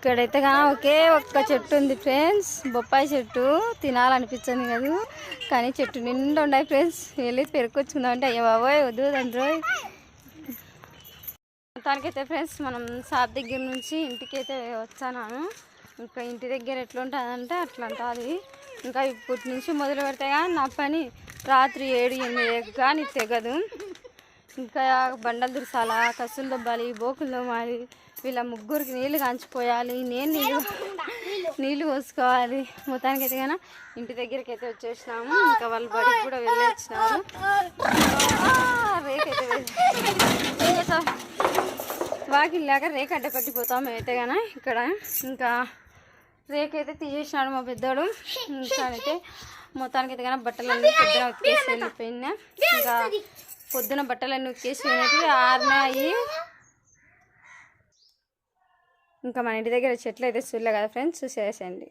ఇక్కడైతే కానీ ఒకే ఒక్క చెట్టు ఉంది ఫ్రెండ్స్. బొప్పాయి చెట్టు. తినాలనిపించింది కదా. కానీ చెట్టు నిండా ఉన్నాయి ఫ్రెండ్స్. వెళ్ళి పెరుకొచ్చుకుందాం అంటే అయ్యో బాబోయ్ వద్దు తండ్రి. మొత్తానికైతే ఫ్రెండ్స్ మనం షాప్ దగ్గర నుంచి ఇంటికి అయితే వచ్చాను ఇంకా ఇంటి దగ్గర ఎట్లా ఉంటుందంటే అట్లా ఉంటుంది ఇంకా ఇప్పటి నుంచి మొదలు పెడితే కానీ నా పని రాత్రి ఏడు ఎనిమిది కానీ తెగదు. ఇంకా బండలు దురసాల కసులు దొబ్బాలి బోకులు దొమ్మాలి వీళ్ళ ముగ్గురికి నీళ్ళు కాంచిపోయాలి నేను నీళ్ళు నీళ్ళు పోసుకోవాలి. మొత్తానికి అయితే కానీ ఇంటి దగ్గరికి అయితే వచ్చేసినాము. ఇంకా వాళ్ళు బడికి కూడా వెళ్ళొచ్చినారు. రేకైతే ఏం వాకిల్ లేక రేక అడ్డ కట్టిపోతాం అయితే కానీ ఇక్కడ. ఇంకా రేక్ అయితే తీసేసినాడు మా పెద్దోడు. ఇంకా అయితే మొత్తానికి అయితే కానీ బట్టలన్నీ పెద్ద ఉతికేసి వెళ్ళిపోయినా. ఇంకా పొద్దున బట్టలన్నీ ఉక్కేసి ఆరినాయి ఇంకా మన ఇంటి దగ్గర చెట్లు అయితే చూడలే కదా ఫ్రెండ్స్ చూసేసేయండి.